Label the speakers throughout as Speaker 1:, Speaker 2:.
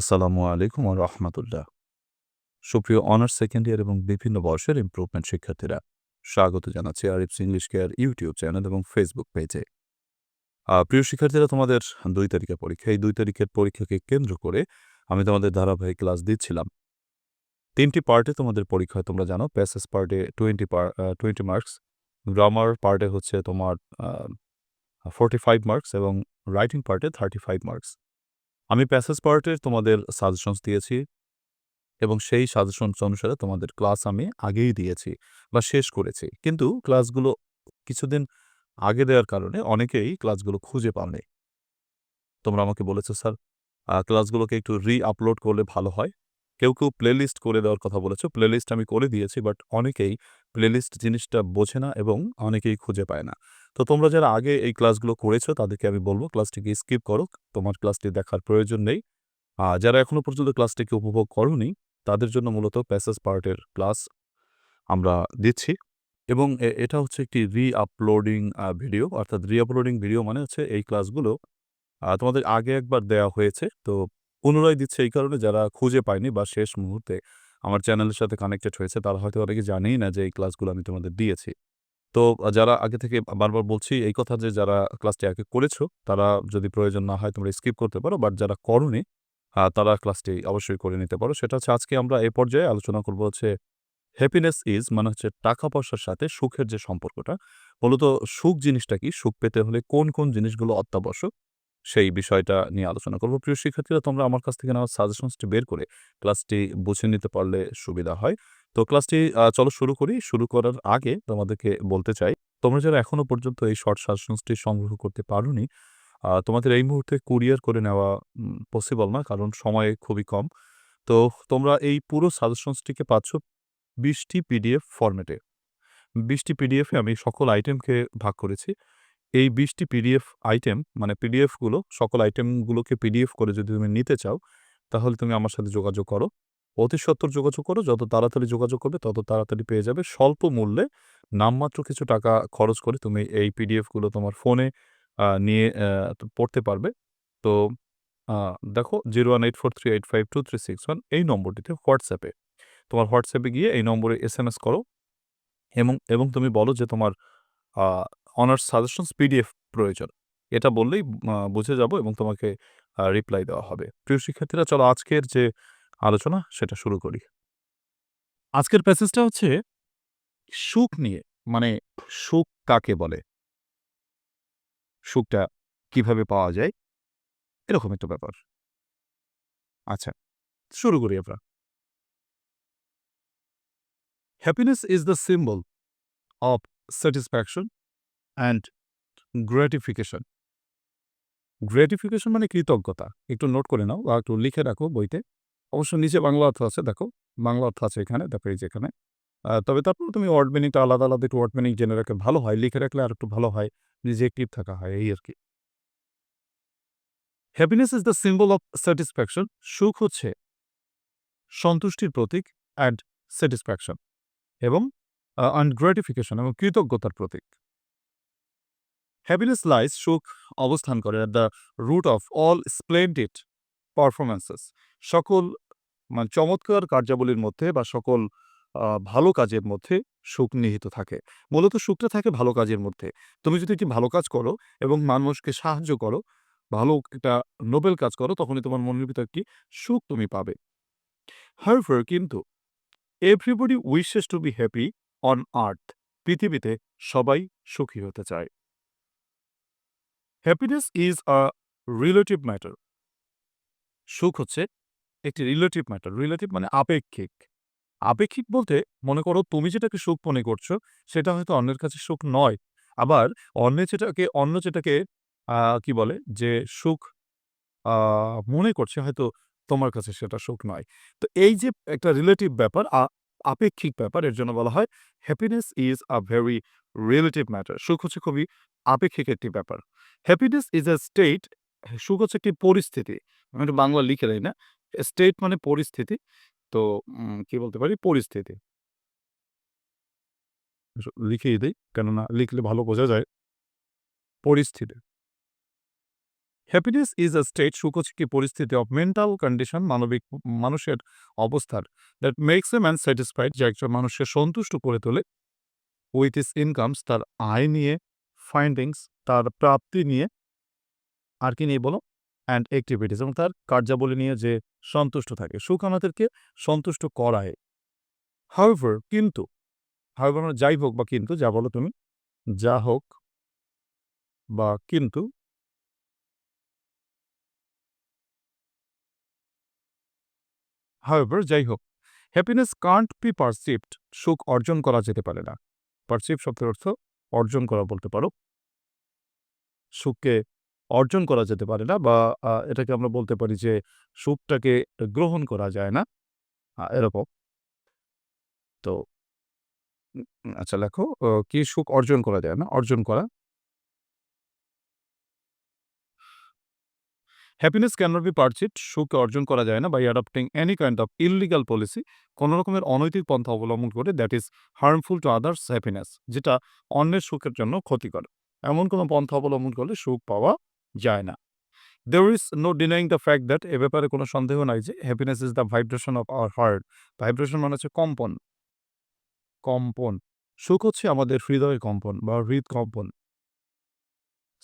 Speaker 1: আসসালামু আলাইকুম রাহমাতুল্লাহ। সুপ্রিয় অনার্স সেকেন্ড ইয়ার এবং বিভিন্ন বয়সের ইমপ্রুভমেন্ট শিক্ষার্থীরা, স্বাগত জানাচ্ছি Arif's English care YouTube channel এবং ফেসবুক পেজে। প্রিয় শিক্ষার্থীরা তোমাদের দুই তারিখের পরীক্ষা। এই দুই তারিখের পরীক্ষাকে কেন্দ্র করে আমি তোমাদের ধারাবাহিক ক্লাস দিচ্ছিলাম। তিনটি পার্টে তোমাদের পরীক্ষা তোমরা জানো। প্যাসেস পার্টে 20 পার আ 20 মার্কস, গ্রামার পার্টে হচ্ছে তোমার আ 45 মার্কস এবং রাইটিং পার্টে 35 মার্কস। আমি প্যাসেজ পার্টের তোমাদের সাজেশনস দিয়েছি এবং সেই সাজেশনস অনুসারে তোমাদের ক্লাস আমি আগেই দিয়েছি বা শেষ করেছি। কিন্তু ক্লাসগুলো কিছুদিন আগে দেওয়ার কারণে অনেকেই ক্লাসগুলো খুঁজে পাওনি। তোমরা আমাকে বলেছ, "স্যার ক্লাসগুলোকে একটু রি-আপলোড করলে ভালো হয়।" কেউ, কেউ প্লেলিস্ট করে দেওয়ার কথা বলেছ। প্লেলিস্ট আমি করে দিয়েছি বাট অনেকেই প্লেলিস্ট জিনিসটা বোঝে না এবং অনেকেই খুঁজে পায় না। তো তোমরা যারা আগে এই ক্লাসগুলো করেছ, তাদেরকে আমি বলব ক্লাসটিকে স্কিপ করো। তোমার ক্লাসটি দেখার প্রয়োজন নেই। আ যারা এখনও পর্যন্ত ক্লাসটিকে উপভোগ করোনি, তাদের জন্য মূলত প্যাসেজ পার্টের ক্লাস আমরা দিচ্ছি এবং এটা হচ্ছে একটি রি-আপলোডিং ভিডিও অর্থাৎ রি-আপলোডিং ভিডিও মানে হচ্ছে এই ক্লাসগুলো তোমাদের আগে একবার দেওয়া হয়েছে। তো পুনরায় দিচ্ছে এই কারণে যারা খুঁজে পায়নি বা শেষ মুহূর্তে আমার চ্যানেলের সাথে কানেক্টেড হয়েছে, তারা হয়তো অনেকে জানেই না যে এই ক্লাসগুলো আমি তোমাদের দিয়েছি। তো যারা আগে থেকে বারবার বলছি এই কথা যে যারা ক্লাসটি আগে করেছ তারা যদি প্রয়োজন না হয় তোমরা স্কিপ করতে পারো। বাট যারা করোনি তারা ক্লাসটি অবশ্যই করে নিতে পারো। সেটা হচ্ছে আজকে আমরা এ পর্যায়ে আলোচনা করব হচ্ছে হ্যাপিনেস ইজ মানে হচ্ছে টাকা-পয়সার সাথে সুখের যে সম্পর্কটা। মূলত সুখ জিনিসটা কি? সুখ পেতে হলে কোন, কোন জিনিসগুলো অত্যাবশ্যক? সেই বিষয়টা নিয়ে আলোচনা করব। প্রিয় শিক্ষার্থীরা তোমরা আমার কাছ থেকে নেওয়া সাজেশনসটি বের করে ক্লাসটি বুঝে নিতে পারলে সুবিধা হয়। তো ক্লাসটি চলো শুরু করি। শুরু করার আগে তোমাদেরকে বলতে চাই, তোমরা যারা এখনও পর্যন্ত এই শর্ট সাজেশনসটি সংগ্রহ করতে পারোনি, তোমাদের এই মুহূর্তে কুরিয়ার করে নেওয়া পসিবল না কারণ সময় খুবই কম। তো তোমরা এই পুরো সাজেশনসটিকে পাচ্ছ ২০ টি পিডিএফ ফরম্যাটে। ২০ টি পিডিএফে আমি সকল আইটেমকে ভাগ করেছি। এই ২০ টি পিডিএফ আইটেম মানে পিডিএফগুলো সকল আইটেমগুলোকে পিডিএফ করে যদি তুমি নিতে চাও তাহলে তুমি আমার সাথে যোগাযোগ করো। অতি সত্বর যোগাযোগ করো। যত তাড়াতাড়ি যোগাযোগ করবে তত তাড়াতাড়ি পেয়ে যাবে। স্বল্প মূল্যে নামমাত্র কিছু টাকা খরচ করে তুমি এই পিডিএফগুলো তোমার ফোনে নিয়ে পড়তে পারবে। তো দেখো 01843852361 এই নম্বরটিতে হোয়াটসঅ্যাপে তোমার হোয়াটসঅ্যাপে গিয়ে এই নম্বরে এস এম এস করো এবং, এবং তুমি বলো যে তোমার অনার্স সাজেশনস পিডিএফ প্রয়োজন। এটা বললেই বুঝে যাব এবং তোমাকে রিপ্লাই দেওয়া হবে। প্রিয় শিক্ষার্থীরা চলো আজকের যে আলোচনা সেটা শুরু করি। আজকের প্যাসেজটা হচ্ছে সুখ নিয়ে। মানে সুখ কাকে বলে? সুখটা কীভাবে পাওয়া যায়? এরকম একটা ব্যাপার। আচ্ছা, শুরু করি আমরা। Happiness is the symbol of satisfaction and gratification. Gratification মানে কৃতজ্ঞতা। একটু নোট করে নাও বা একটু লিখে রাখো বইতে। অবশ্য নিচে বাংলা অর্থ আছে দেখো। বাংলা অর্থ আছে এখানে, দেখো এই যে এখানে। তবে তারপর তুমি ওয়ার্ড মিনিংটা আলাদা, আলাদা একটু ওয়ার্ড মিনিং জেনে রাখলে ভালো হয়। লিখে রাখলে আরেকটু ভালো হয়। নিজে অ্যাক্টিভ থাকা হয় এই আর কি happiness is the symbol of satisfaction. সুখ হচ্ছে সন্তুষ্টির প্রতীক অ্যান্ড স্যাটিসফ্যাকশন এবং অ্যান্ড গ্র্যাটিফিকেশন এবং কৃতজ্ঞতার প্রতীক। হ্যাপিনেস লাইস সুখ অবস্থান করে at the root of all splendid performances সকল মানে চমৎকার কার্যাবলীর মধ্যে বা সকল ভালো কাজের মধ্যে সুখ নিহিত থাকে। মূলত সুখটা থাকে ভালো কাজের মধ্যে। তুমি যদি একটি ভালো কাজ করো এবং মানুষকে সাহায্য করো, ভালো একটা নোবেল কাজ করো তখনই তোমার মনের ভিতর একটি সুখ তুমি পাবে। However কিন্তু everybody wishes to be happy on earth পৃথিবীতে সবাই সুখী হতে চায়। Happiness is a relative matter. সুখ হচ্ছে একটি রিলেটিভ ম্যাটার। রিলেটিভ মানে আপেক্ষিক। আপেক্ষিক বলতে, মনে করো তুমি যেটাকে সুখ মনে করছ, সেটা হয়তো অন্যের কাছে সুখ নয়। আবার অন্যে যেটাকে, অন্য যেটাকে কি বলে যে সুখ মনে করছে, হয়তো তোমার কাছে সেটা সুখ নয়। তো এই যে একটা রিলেটিভ ব্যাপার আপেক্ষিক ব্যাপার, এর জন্য বলা হয় happiness is a very relative matter. সুখ হচ্ছে খুবই আপেক্ষিক একটি ব্যাপার। হ্যাপিনেস ইজ আ স্টেট সুখ হচ্ছে একটি পরিস্থিতি। আমি একটু বাংলা লিখে দেই না। স্টেট মানে পরিস্থিতি। তো কি বলতে পারি? পরিস্থিতি। লিখেই দেই। কেননা লিখলে ভালো বোঝা যায়। পরিস্থিতি। হ্যাপিনেস ইজ আ স্টেট সুখ হচ্ছে পরিস্থিতি অফ মেন্টাল কন্ডিশন মানবিক, মানুষের অবস্থার that makes a man satisfied যে একজন মানুষকে সন্তুষ্ট করে তোলে উইথ ইস ইনকামস তার আয় নিয়ে ফাইন্ডিংস তার প্রাপ্তি নিয়ে, আর কি নিয়ে বলো অ্যান্ড অ্যাক্টিভিটিস এবং তার কার্যাবলী নিয়ে যে সন্তুষ্ট থাকে। সুখ আমাদেরকে সন্তুষ্ট করায়। হাউভার কিন্তু হাউভার মানে যাই হোক বা কিন্তু, যা বলো তুমি, যা হোক বা কিন্তু হাউভার যাই হোক হ্যাপিনেস কান্ট বি পারসিভড সুখ অর্জন করা যেতে পারে না। পারসিভ শব্দের অর্থ অর্জন করা বলতে পারো। সুখকে অর্জন করা যেতে পারে না বা এটাকে আমরা বলতে পারি যে সুখটাকে গ্রহণ করা যায় না। এরকম। তো আচ্ছা লেখো কি সুখ অর্জন করা যায় না? অর্জন করা? হ্যাপিনেস ক্যান বি পারচিভড সুখ অর্জন করা যায় না by adapting any kind of illegal policy কোনো রকমের অনৈতিক পন্থা অবলম্বন করে that is harmful to others happiness যেটা অন্যের সুখের জন্য ক্ষতিকর। এমন কোনো পন্থা অবলম্বন করলে সুখ পাওয়া যায় না। There is no denying the fact that এ ব্যাপারে কোনো সন্দেহ নাই যে happiness is the vibration of our heart vibration মানে হচ্ছে কম্পন। কম্পন। সুখ হচ্ছে আমাদের হৃদয়ের কম্পন বা হৃদকম্পন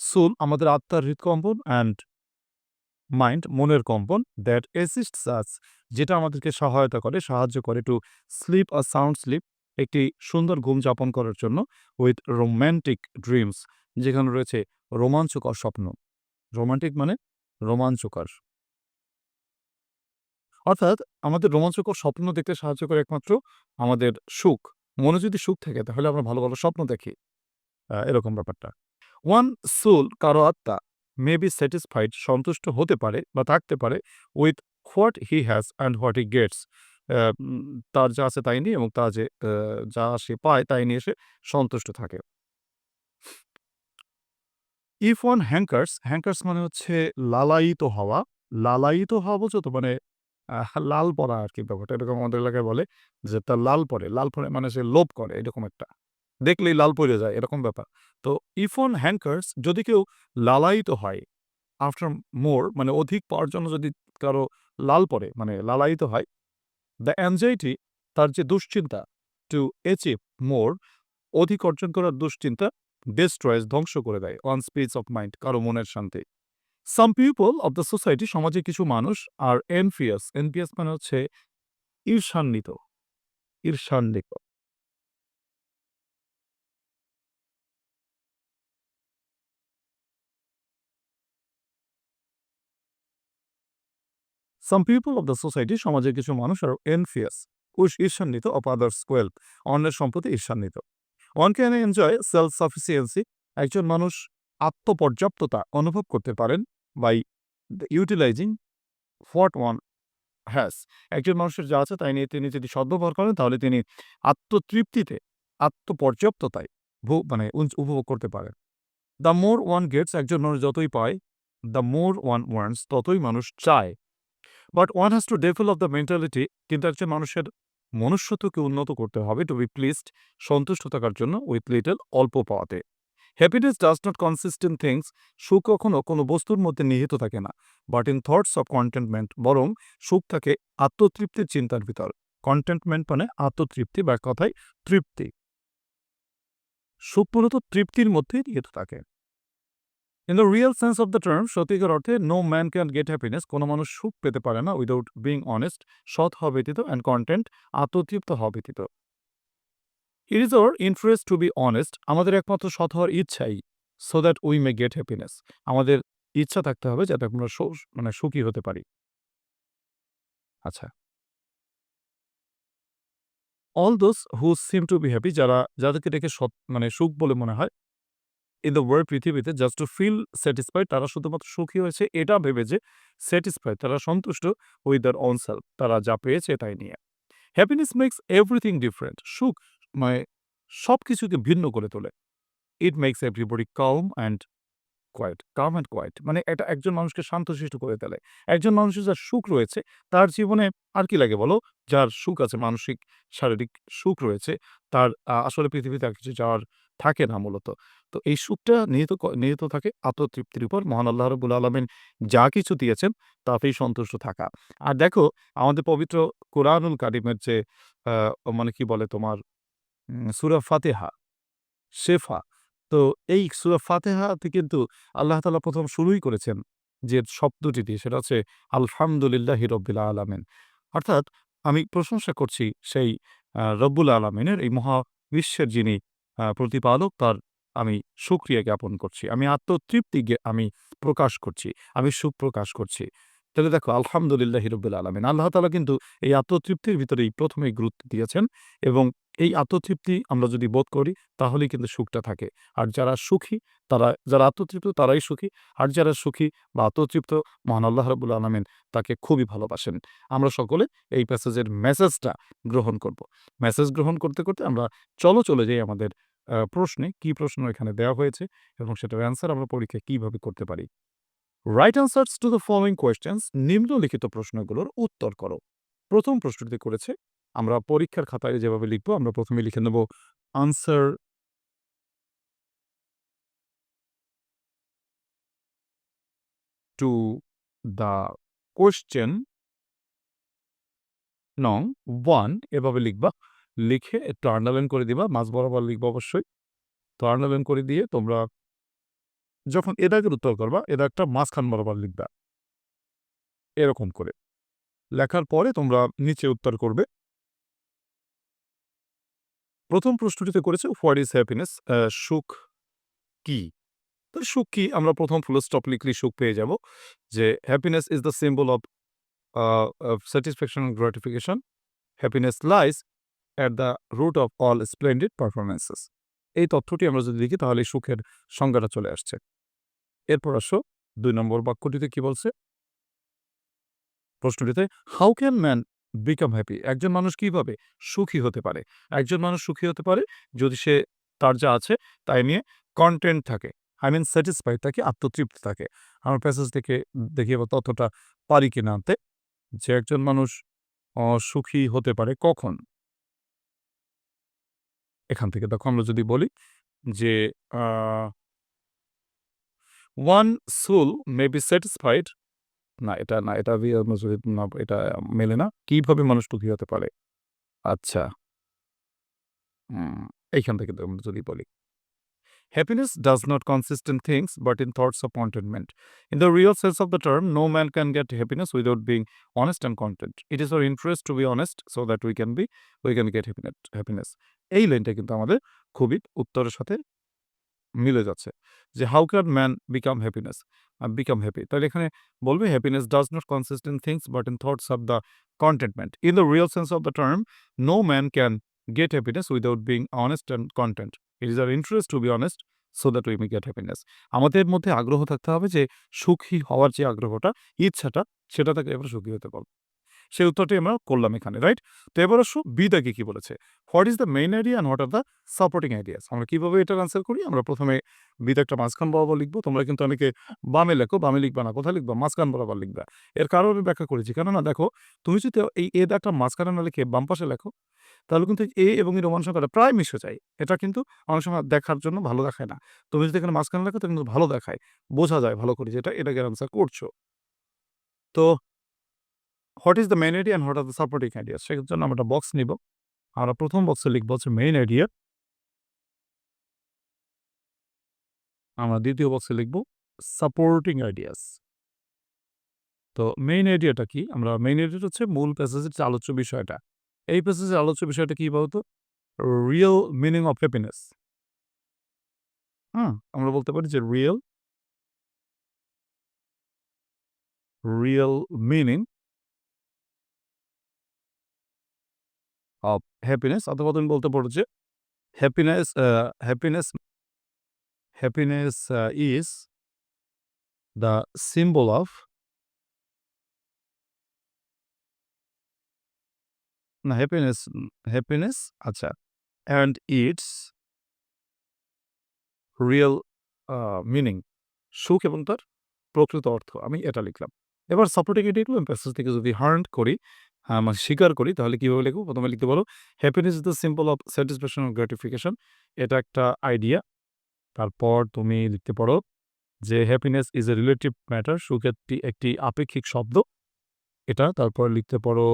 Speaker 1: সোল আমাদের আত্মার হৃদকম্পন অ্যান্ড মাইন্ড মনের কম্পন দ্যাট অ্যাসিস্টস আস যেটা আমাদেরকে সহায়তা করে, সাহায্য করে to sleep a sound sleep একটি সুন্দর ঘুম যাপন করার জন্য উইথ রোম্যান্টিক ড্রিমস যেখানে রয়েছে রোমাঞ্চকর স্বপ্ন। রোমান্টিক মানে রোমাঞ্চকর। অর্থাৎ আমাদের রোমাঞ্চকর স্বপ্ন দেখতে সাহায্য করে একমাত্র আমাদের সুখ। মনে যদি সুখ থাকে, তাহলে আমরা ভালো ভালো স্বপ্ন দেখি। এরকম ব্যাপারটা। ওয়ান সোল কারও আত্মা মে বি স্যাটিসফাইড সন্তুষ্ট হতে পারে বা থাকতে পারে with what he has and what he gets তার যা আছে তাই নিয়ে এবং তা যে যা সে পায় তাই নিয়ে সে সন্তুষ্ট থাকে। ইফ ওয়ান হ্যাঙ্কার্স হ্যাঙ্কার্স মানে হচ্ছে লালায়িত হওয়া। লালায়িত হওয়া বলছো তো মানে লাল পড়া আর কি ব্যাপারটা, এরকম আমাদের এলাকায় বলে যে তার লাল পড়ে লাল পড়ে মানে সে লোভ করে, এরকম একটা। দেখলেই লাল পড়ে যায়, এরকম ব্যাপার। তো ইফ অন হ্যাঙ্কার্স যদি কেউ লালায়িত হয় আফটার মোর মানে অধিক পাওয়ার জন্য যদি কারও লাল পড়ে মানে লালায়িত হয় দ্য অ্যাংজাইটি তার যে দুশ্চিন্তা টু অ্যাচিভ মোর অধিক অর্জন করার দুশ্চিন্তা ডিস্ট্রয়েস ধ্বংস করে দেয় অন স্পিচ অফ মাইন্ড কারও মনের শান্তি। Some people of the society সমাজে কিছু মানুষ আর এনফিয়াস এনফিয়াস মানে হচ্ছে ঈর্ষান্বিত। ঈর্ষান্বিত। Some people of the society সমাজের কিছু মানুষ আর এনফিয়াস ঈর্ষান্বিত অফ আদার্স ওয়েলথ অন্যের সম্পত্তি ঈর্ষান্বিত। One can enjoy self sufficiency একজন মানুষ আত্মপর্যাপ্ততা অনুভব করতে পারেন by utilising what one has একজন মানুষের যা আছে তাই নিয়ে তিনি যদি সদ্ব্যবহার করেন, তাহলে তিনি আত্মতৃপ্তিতে, আত্মপর্যাপ্ততায় মানে উপভোগ করতে পারেন। দ্য মোর ওয়ান গেটস একজন মানুষ যতই পায় দ্য মোর ওয়ান ওয়ান্স ততই মানুষ চায়। But one has to develop the mentality কিন্তু একজন মানুষের মনুষ্যত্বকে উন্নত করতে হবে টু বি প্লিজড সন্তুষ্ট থাকার জন্য উইথ লিটল অল্প পাওয়াতে। Happiness does not consist in things সুখ কখনো কোনো বস্তুর মধ্যে নিহিত থাকে না but in thoughts of contentment বরং সুখ থাকে আত্মতৃপ্তির চিন্তার ভিতর। কন্টেন্টমেন্ট মানে আত্মতৃপ্তি বা কথায় তৃপ্তি। সুখ মূলত তৃপ্তির মধ্যেই নিহিত থাকে। In the real sense of the term সত্যিকার অর্থে no man can get happiness কোনো মানুষ সুখ পেতে পারে না উইদাউট বিং অনেস্ট সৎ হওয়া ব্যতীত অ্যান্ড কন্টেন্ট আত্মতৃপ্ত হওয়া ব্যতীত। It is our interest to be honest আমাদের একমাত্র সৎ হওয়ার ইচ্ছাই so that we may get happiness আমাদের ইচ্ছা থাকতে হবে যাতে আমরা মানে সুখী হতে পারি। আচ্ছা। All those who seem to be happy যারা, যাদেরকে দেখে সৎ মানে সুখ বলে মনে হয় ইন দ্য ওয়ার্ল্ড পৃথিবীতে জাস্ট টু ফিল স্যাটিসফাইড তারা শুধুমাত্র সুখী হয়েছে, এটা ভেবে যে স্যাটিসফাইড তারা সন্তুষ্ট উইথ দ্যার অন সেলফ তারা যা পেয়েছে তাই নিয়ে। হ্যাপিনেস মেক্স এভরিথিং ডিফারেন্ট সুখ মানে সব কিছুকে ভিন্ন করে তোলে। It makes everybody calm and
Speaker 2: quiet, calm and quiet মানে এটা একজন মানুষকে শান্তশিষ্ট করে তোলে। একজন মানুষের যার সুখ রয়েছে তার জীবনে আর কি লাগে বলো? যার সুখ আছে মানসিক, শারীরিক সুখ রয়েছে তার আসলে পৃথিবীতে আর কিছু চাওয়ার থাকে না মূলত। তো এই সুখটা নিহিত নিহিত থাকে আত্মতৃপ্তির উপর। মহান আল্লাহ রবুল আলমেন যা কিছু দিয়েছেন তাতেই সন্তুষ্ট থাকা। আর দেখো আমাদের পবিত্র কোরআনুল কারিমের যে মানে কি বলে তোমার সুরা ফাতেহা শেফা। তো এই সূরা ফাতেহাতে কিন্তু আল্লাহ তাআলা ১ম শুরুই করেছেন যে শব্দটি দিয়ে, সেটা হচ্ছে আলহামদুলিল্লাহি রব্বিল আলামিন। অর্থাৎ আমি প্রশংসা করছি সেই রব্বুল আলামিনের, এই মহাবিশ্বের যিনি, আ, প্রতিপালক, তার আমি শুকরিয়া জ্ঞাপন করছি। আমি আত্মতৃপ্তি আমি প্রকাশ করছি। আমি সুখ প্রকাশ করছি। তাহলে দেখো আলহামদুলিল্লাহি রব্বিল আলামিন। আল্লাহ তালা কিন্তু এই আত্মতৃপ্তির ভিতরেই ১ম এই গুরুত্ব দিয়েছেন এবং এই আত্মতৃপ্তি আমরা যদি বোধ করি তাহলেই কিন্তু সুখটা থাকে। আর যারা সুখী তারা যারা আত্মতৃপ্ত তারাই সুখী। আর যারা সুখী বা আত্মতৃপ্ত মহান আল্লাহ রাব্বুল আলামিন তাকে খুবই ভালোবাসেন। আমরা সকলে এই প্যাসেজের মেসেজটা গ্রহণ করব। মেসেজ গ্রহণ করতে, করতে আমরা চলো চলে যাই আমাদের প্রশ্নে। কি প্রশ্ন এখানে দেওয়া হয়েছে এবং সেটার অ্যান্সার আমরা পরীক্ষায় কীভাবে করতে পারি। Write answers to the following questions নিম্নলিখিত প্রশ্নগুলোর উত্তর করো। প্রথম প্রশ্নটি করেছে, আমরা পরীক্ষার খাতায় যেভাবে লিখব, আমরা প্রথমে লিখে নেব আনসার টু দ্য কোয়েশ্চেন নং ওয়ান এভাবে লিখবা। লিখে আন্ডারলাইন করে দিবা। মাঝ বরাবর লিখবা অবশ্যই। আন্ডারলাইন করে দিয়ে তোমরা যখন এ দাগের উত্তর করবা, এ দাগটা মাঝখান বরাবর লিখবা। এরকম করে। লেখার পরে তোমরা নিচে উত্তর করবে। প্রথম প্রশ্নটিতে করেছে হোয়াট ইজ হ্যাপিনেস? সুখ কি? তো সুখ কি? আমরা প্রথম ফুল স্টপ লিখলেই সুখ পেয়ে যাব। যে happiness is the symbol of satisfaction and gratification. Happiness lies at the root of all splendid performances. এই তথ্যটি আমরা যদি দেখি তাহলে সুখের সংজ্ঞাটা চলে আসছে। এরপর আসো দুই নম্বর বাক্যটিতে কি বলছে? প্রশ্নটিতে how can man become happy? একজন মানুষ কীভাবে সুখী হতে পারে? একজন মানুষ সুখী হতে পারে যদি সে তার যা আছে তাই নিয়ে কন্টেন্ট থাকে। আই মিন স্যাটিসফাইড থাকে, আত্মতৃপ্ত থাকে। আমার প্যাসেজ থেকে দেখি এবার তথ্যটা পারি কিনা আনতে। যে একজন মানুষ সুখী হতে পারে কখন? এখান থেকে দেখো আমরা যদি বলি যে one soul may be satisfied না এটা না এটা দিয়ে না এটা মেলে না। কীভাবে মানুষ সুখী হতে পারে? আচ্ছা। এইখান থেকে আমরা যদি বলি। Does not consist in things but in thoughts of contentment. In the real sense of the term, no man can get happiness without being honest and content. It is our interest to be honest so that we can be we can get happiness happiness. এই লাইনটা কিন্তু আমাদের খুবই উত্তরের সাথে মিলে যাচ্ছে। যে how can man become happiness? Become happy. তাহলে এখানে বলবে happiness does not consist in things but in thoughts of the contentment in the real sense of the term, no man can get happiness without being honest and content it is our interest to be honest so that we may get happiness. আমাদের মধ্যে আগ্রহ থাকতে হবে যে সুখী হওয়ার যে আগ্রহটা, ইচ্ছাটা সেটা থাকলে আমরা সুখী হতে পারব। সেই উত্তরটি আমরা করলাম এখানে, রাইট? তো এবার আসো বি দাগে কি বলেছে? What is the main idea and what are the supporting ideas? আমরা কীভাবে এটার আনসার করি? আমরা ১ম এ বি দাগটা মাঝখান বরাবর লিখব। তোমরা কিন্তু অনেকে বামে লেখো, বামে লিখবা না। কোথায় লিখবা? মাঝখান বরাবর লিখবা। এর কারণ আমি ব্যাখ্যা করেছি। কেননা দেখো তুমি যদি এই এ দাগটা মাঝখানে না লিখে বাম পাশে লেখো, তাহলে কিন্তু এ এবং এর রোমান সংখ্যাটা প্রায় মিশে যায়। এটা কিন্তু অনেক সময় দেখার জন্য ভালো দেখায় না। তুমি যদি এখানে মাঝখানে লেখো তাহলে কিন্তু ভালো দেখায়। বোঝা যায় ভালো করে যে এটা এটাকে আনসার করছ। তো what is the main idea and what are the supporting idea সেটার জন্য আমরা একটা বক্স নিব। আমরা প্রথম বক্সে লিখব হচ্ছে মেইন আইডিয়া। আমরা দ্বিতীয় বক্সে লিখব সাপোর্টিং আইডিয়াস। তো মেইন আইডিয়াটা কি? আমরা মেইন আইডিয়াটা হচ্ছে মূল প্যাসেজের আলোচ্য বিষয়টা। এই প্যাসেজের আলোচ্য বিষয়টা কি বলতো? Real meaning of happiness. হুম? আমরা বলতে পারি যে real real meaning of happiness অথবা তুমি বলতে পারো যে happiness happiness happiness is the symbol of না হ্যাপিনেস হ্যাপিনেস আচ্ছা অ্যান্ড ইটস রিয়েল মিনিং সুখ এবং তার প্রকৃত অর্থ। আমি এটা লিখলাম। এবার সাপোর্টিং এডিটর প্যাসেজ থেকে যদি হার্ন করি, আ মানে স্বীকার করি তাহলে কীভাবে লিখব? ১ম এ লিখতে পারো happiness is the symbol of satisfaction or gratification. এটা একটা আইডিয়া। তারপর তুমি লিখতে পারো যে happiness is a relative matter. সুখ একটি আপেক্ষিক শব্দ। এটা তারপর লিখতে পারো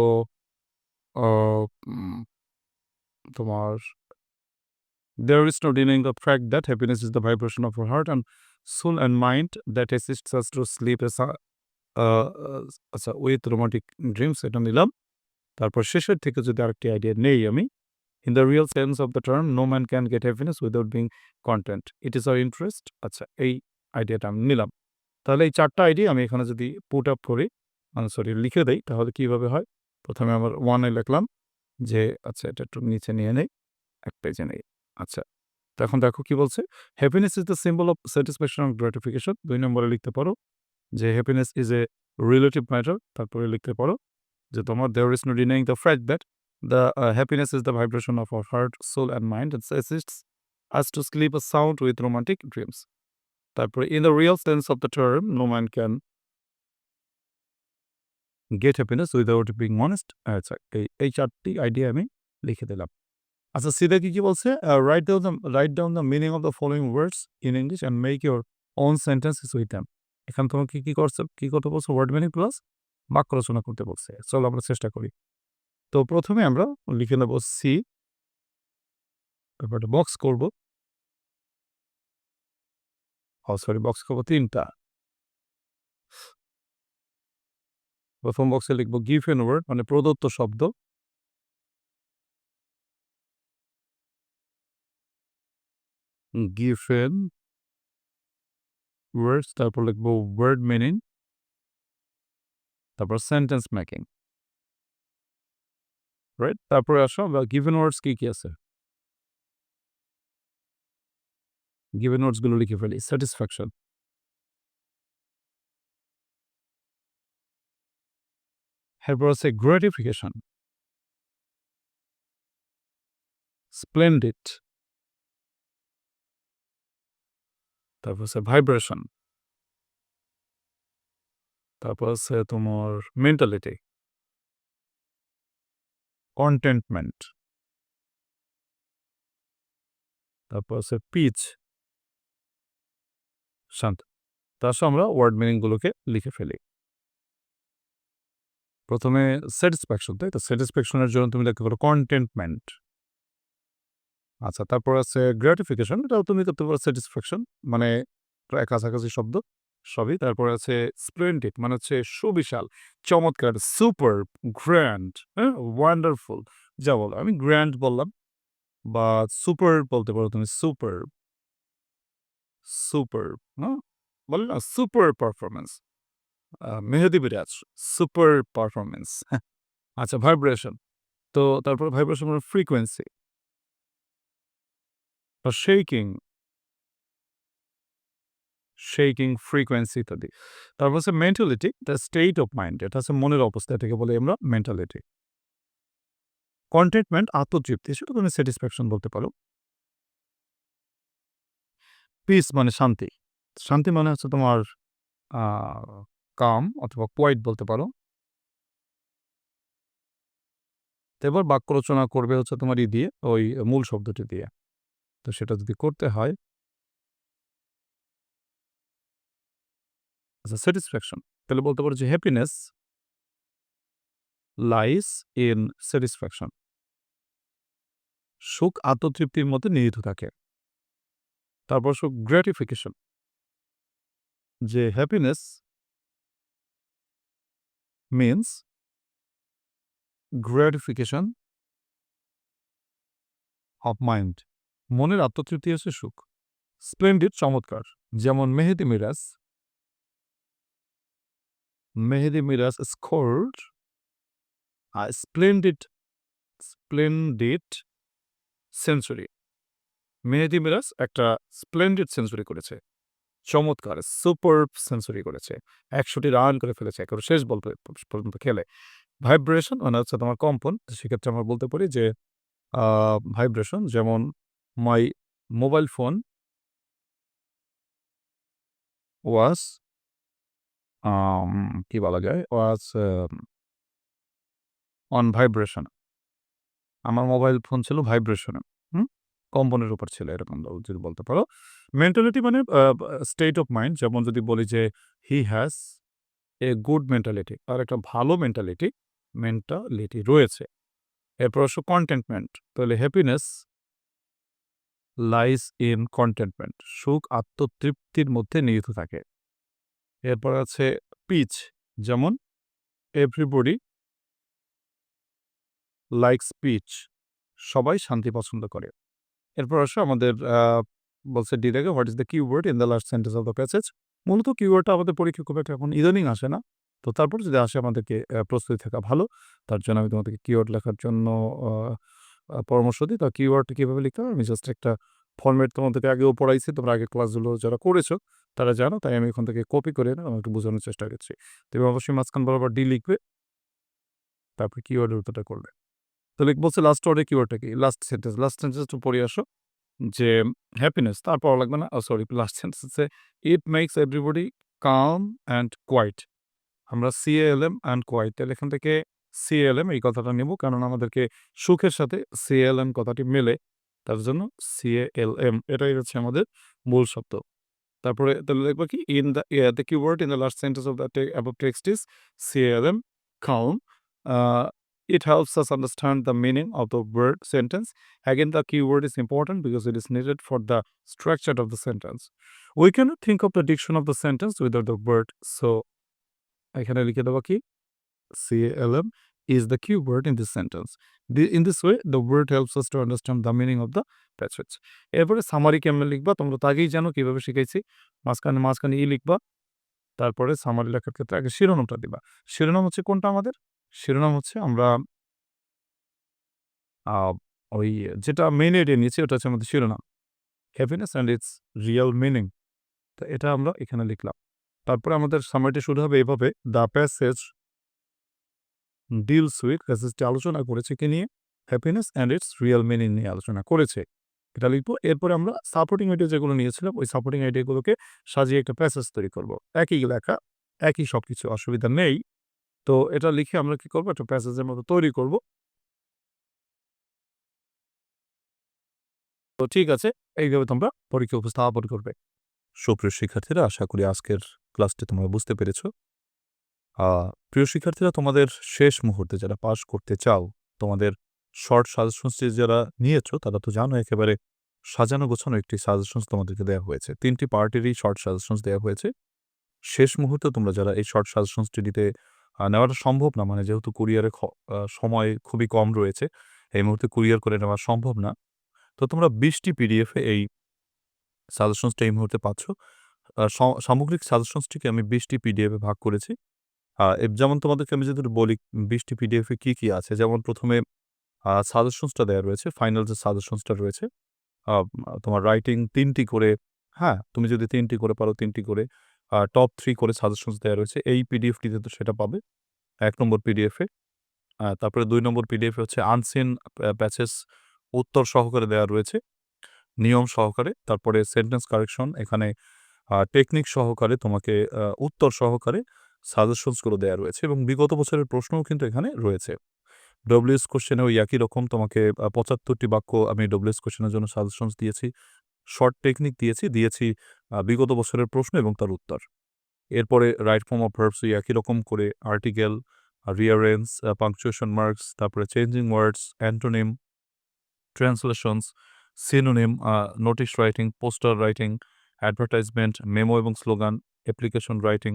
Speaker 2: তোমার There is no denying the fact that happiness is the vibration of our heart and soul and mind that assists us আচ্ছা উইথ রোমান্টিক ড্রিমস এটা নিলাম। তারপর শেষের থেকে যদি আরেকটি আইডিয়া নেই আমি। In the real sense of the term no man can get happiness without being content it is our interest আচ্ছা এই আইডিয়াটা আমি নিলাম। তাহলে এই ৪ টা আইডিয়া আমি এখানে যদি পুট আপ করি, মানে সরি লিখে দেই তাহলে কীভাবে হয়? প্রথমে আমার ওয়ানে লিখলাম যে আচ্ছা এটা একটু নিচে নিয়ে নেই। ১ পেজে নেই। আচ্ছা। তো এখন দেখো কি বলছে? Happiness is the symbol of satisfaction or gratification. দুই নম্বরে লিখতে পারো যে happiness is a relative matter. তারপরে লিখতে পারো যে তোমার there is no denying the fact that the a happiness is the vibration of our heart, soul and mind that assists us to sleep a sound with romantic dreams. তারপরে in the real sense of the term, no man can get happiness without being honest. আচ্ছা এই এই ৪ idea আমি লিখে দিলাম। আচ্ছা C দেখি কি বলছে? আ write down the write down the meaning of the following words in English and make your own sentences with them. এখানে তোমাকে কি করছে, কি করতে বলছে? ওয়ার্ড মিনিং প্লাস বাক্য রচনা করতে বলছে। চলো আমরা চেষ্টা করি। তো প্রথমে আমরা লিখে নেব সি তারপর বক্স করব। সরি বক্স করব ৩ টা। ১ম বক্সে লিখব এন ওয়ার্ড মানে প্রদত্ত শব্দ। given words তারপর লিখব word meaning তারপর সেন্টেন্স মেকিং। রাইট? তারপরে আসো আমরা given words কি, কি আছে? given words গুলো লিখে ফেলি। স্যাটিসফ্যাকশন। এরপর আছে গ্র্যাটিফিকেশন। স্প্লেন্ডিড। তারপর আছে ভাইব্রেশন। তারপর আছে তোমার মেন্টালিটি। কনটেন্টমেন্ট। তারপর আছে পিচ। শান্ত। তো আসো আমরা ওয়ার্ড মিনিং গুলোকে লিখে ফেলি। ১ম এ স্যাটিসফ্যাকশন, তাই তো? স্যাটিসফ্যাকশন এর জন্য তুমি লিখতে পারো কনটেন্টমেন্ট। আচ্ছা তারপর আছে গ্র্যাটিফিকেশন এটাও তুমি করতে পারো স্যাটিসফ্যাকশন মানে প্রায় কাছাকাছি শব্দ সবই। তারপরে আছে স্প্লেন্ডিড মানে হচ্ছে সুবিশাল, চমৎকার, সুপার গ্র্যান্ড, হ্যাঁ? ওয়ান্ডারফুল যা বলো। আমি গ্র্যান্ড বললাম বা সুপার বলতে পারো তুমি সুপার সুপার হ্যাঁ? বলে না super performance Mehedi Mehedi super performance performance. আচ্ছা ভাইব্রেশন। তো তারপর ভাইব্রেশন মানে ফ্রিকোয়েন্সি। বা শেকিং। শেকিং, ফ্রিকোয়েন্সি ইত্যাদি। তারপর হচ্ছে mentality, the state of mind এটা হচ্ছে মনের অবস্থা এটাকে বলি আমরা মেন্টালিটি। কনটেন্টমেন্ট আত্মতৃপ্তি সেটা তুমি স্যাটিসফ্যাকশন বলতে পারো। পিস মানে শান্তি। শান্তি মানে হচ্ছে তোমার কাম অথবা কোয়েট বলতে পারো। এবার বাক্য রচনা করবে হচ্ছে তোমার ই দিয়ে ওই মূল শব্দটি দিয়ে। তো সেটা যদি করতে হয় আচ্ছা স্যাটিসফ্যাকশন। তাহলে বলতে পারো যে হ্যাপিনেস লাইস ইন স্যাটিসফ্যাকশন। সুখ আত্মতৃপ্তির মধ্যে নিহিত থাকে। তারপর সুখ গ্র্যাটিফিকেশন। যে happiness means gratification of mind মনের আত্মতৃপ্তি হচ্ছে সুখ। স্প্লেন্ডিড, চমৎকার। যেমন Mehedi Miraz Mehedi Miraz scored a, splendid splendid century. Mehedi Miraz একটা স্প্লেন্ডিড সেঞ্চুরি করেছে। চমৎকার সুপার সেঞ্চুরি করেছে। ১০০ টি রান করে ফেলেছে, একেবারে শেষ বল পর্যন্ত খেলে। ভাইব্রেশন মানে হচ্ছে তোমার কম্পন। সেক্ষেত্রে আমরা বলতে পারি যে ভাইব্রেশন যেমন মাই মোবাইল ফোন আম কি বলা যায়? Was on vibration. আমার মোবাইল ফোন ছিল ভাইব্রেশনে। কম্পনের উপর ছিল এরকম যদি বলতে পারো। মেন্টালিটি মানে স্টেট অফ মাইন্ড যেমন যদি বলি যে he has a good mentality. তার একটা ভালো মেন্টালিটি, মেন্টালিটি রয়েছে। এরপর আসো কন্টেন্টমেন্ট তাহলে হ্যাপিনেস লাইস ইন কনটেন্টমেন্ট। সুখ, আত্মতৃপ্তির মধ্যে নিহিত থাকে। এরপর আছে পিচ যেমন এভরিবডি লাইকস পিচ। সবাই শান্তি পছন্দ করে। এরপর আসো আমাদের বলছে ডি থেকে what is the keyword in the last sentence of the passage. মূলত কিওয়ার্ডটা আমাদের পরীক্ষা খুব একটা এখন ইদানিং আসে না। তো তারপর যদি আসে আমাদেরকে প্রস্তুতি থাকা ভালো। তার জন্য আমি তোমাদেরকে কিওয়ার্ড লেখার জন্য পরামর্শ দিই। তো কিওয়ার্ডটা কীভাবে লিখতে হবে আমি জাস্ট একটা ফরমেট তোমাদেরকে আগেও পড়াইছি। তোমরা আগের ক্লাসগুলো যারা করেছ, তারা জানো। তাই আমি এখান থেকে কপি করে আমি একটু বোঝানোর চেষ্টা করছি। তুমি অবশ্যই মাঝখান বরাবর ডি লিখবে। তারপর কিওয়ার্ডের উত্তরটা করবে। তাহলে বলছে লাস্ট ওয়ার্ডের কিওয়ার্ডটা কি? Last sentence. লাস্ট সেন্টেন্সটা পড়ে আসো। যে হ্যাপিনেস তার লাগবে না। সরি লাস্ট সেন্টেন্সে it makes everybody calm and quiet. আমরা C A L M and quite তাহলে এখান থেকে সিএলএম এই কথাটা নেব। কারণ আমাদেরকে সুখের সাথে সিএলএম কথাটি মেলে। তার জন্য সিএএলএম এটাই হচ্ছে আমাদের মূল শব্দ। তারপরে তাহলে দেখব কি in the the keyword in the last sentence of the text is C L M খাউন it helps us understand the meaning of the word sentence again the keyword is important because it is needed for the structure of the sentence we can think of the diction of the sentence without the word so এখানে লিখে দেবো কি C L M is the keyword in this sentence. The, in this way, the word helps us to understand the meaning of the passage. এরপরে summary কেমনে লিখবা? তোমরা তো আগেই জানো কীভাবে শিখাইছি। মাঝখানে মাঝখানে ই লিখবা। তারপরে সামারি লেখার ক্ষেত্রে আগে শিরোনামটা দিবা। শিরোনাম হচ্ছে কোনটা আমাদের? শিরোনাম হচ্ছে আমরা ওই যেটা মেইন আইডিয়া নিয়েছি ওটা হচ্ছে আমাদের শিরোনাম। Happiness and its real meaning. তো এটা আমরা এখানে লিখলাম। তারপরে আমাদের সামারিটা শুরু হবে এভাবে দ্য প্যাসেজ ডিলস উইথ প্যাসেজটি আলোচনা করেছে কি নিয়ে? Happiness and its real meaning নিয়ে আলোচনা করেছে। এটা লিখব। এরপরে আমরা সাপোর্টিং আইডিয়া যেগুলো নিয়েছিলাম ওই সাপোর্টিং আইডিয়াগুলোকে সাজিয়ে একটা প্যাসেজ তৈরি করব। একই লেখা, একই সবকিছু অসুবিধা নেই। তো এটা লিখে আমরা কি করব একটা প্যাসেজের মতো তৈরি করব। তো ঠিক আছে। এইভাবে তোমরা পরীক্ষা উপস্থাপন করবে।
Speaker 1: সুপ্রিয় শিক্ষার্থীরা আশা করি আজকের ক্লাসটি তোমরা বুঝতে পেরেছ। প্রিয় শিক্ষার্থীরা তোমাদের শেষ মুহূর্তে যারা পাস করতে চাও, তোমাদের শর্ট সাজেশনসটি যারা নিয়েছো তারা তো জানো একেবারে সাজানো গোছানো একটি সাজেশনস তোমাদেরকে দেওয়া হয়েছে। তিনটি পার্টিরই শর্ট সাজেশনস দেওয়া হয়েছে। শেষ মুহূর্তে তোমরা যারা এই শর্ট সাজেশনসটি নিতে নেওয়াটা সম্ভব না মানে যেহেতু কুরিয়ারে সময় খুবই কম রয়েছে। এই মুহূর্তে কুরিয়ার করে নেওয়া সম্ভব না। তো তোমরা বিশটি পিডিএফে এই সাজেশনসটা এই মুহূর্তে পাচ্ছ। সামগ্রিক সাজেশনসটিকে আমি বিশটি পিডিএফে ভাগ করেছি। যেমন তোমাদেরকে আমি যদি বলি ২০ টি পিডিএফ কি, কি আছে? যেমন প্রথমে সাজেশনসটা দেওয়া রয়েছে। ফাইনাল যে সাজেশনসটা রয়েছে। তোমার রাইটিং তিনটি করে হ্যাঁ, তুমি যদি তিনটি করে পারো তিনটি করে টপ থ্রি করে সাজেশনস দেওয়া রয়েছে। এই পিডিএফটিতে তো সেটা পাবে। এক নম্বর পিডিএফে। তারপরে দুই নম্বর পিডিএফে হচ্ছে আনসিন প্যাচেস উত্তর সহকারে দেওয়া রয়েছে। নিয়ম সহকারে। তারপরে সেন্টেন্স কারেকশন এখানে টেকনিক সহকারে তোমাকে উত্তর সহকারে সাজেশনসগুলো দেয়া রয়েছে এবং বিগত বছরের প্রশ্নও কিন্তু এখানে রয়েছে। ডব্লিউএস কোয়েশ্চেনে ওই একই রকম তোমাকে পঁচাত্তরটি বাক্য আমি ডব্লিউএস কোয়েশ্চেনের জন্য সাজেশনস দিয়েছি। শর্ট টেকনিক দিয়েছি, দিয়েছি বিগত বছরের প্রশ্ন এবং তার উত্তর। এরপরে রাইট ফর্ম অফ ভার্বস একই রকম করে আর্টিকেল, রিয়ারেন্স, পাংচুয়েশন মার্কস, তারপরে changing words, antonym, translations, synonym, notice writing, poster writing, advertisement, memo এবং slogan, application writing,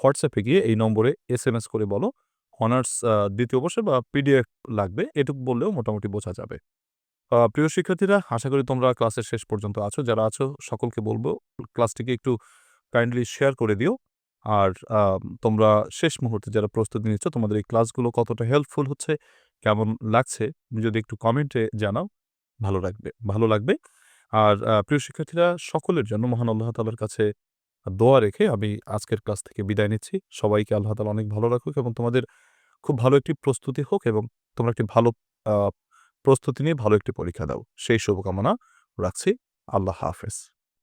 Speaker 1: হোয়াটসঅ্যাপে গিয়ে এই নম্বরে এস এম এস করে বলো অনার্স দ্বিতীয় ২য় বর্ষে বা পিডিএফ লাগবে এটুকু বললেও মোটামুটি বোঝা যাবে। প্রিয় শিক্ষার্থীরা আশা করি তোমরা ক্লাসের শেষ পর্যন্ত আছো। যারা আছো সকলকে বলব ক্লাসটিকে একটু কাইন্ডলি শেয়ার করে দিও আর তোমরা শেষ মুহূর্তে যারা প্রস্তুতি নিচ্ছ তোমাদের এই ক্লাসগুলো কতটা হেল্পফুল হচ্ছে, কেমন লাগছে যদি একটু কমেন্টে জানাও, ভালো লাগবে ভালো লাগবে। আর প্রিয় শিক্ষার্থীরা সকলের জন্য মহান আল্লাহ তালার কাছে দোয়া রেখে আমি আজকের ক্লাস থেকে বিদায় নিচ্ছি। সবাইকে আল্লাহ তালা অনেক ভালো রাখুক এবং তোমাদের খুব ভালো একটি প্রস্তুতি হোক এবং তোমরা একটি ভালো প্রস্তুতি নিয়ে ভালো একটি পরীক্ষা দাও। সেই শুভকামনা রাখছি। আল্লাহ হাফেজ।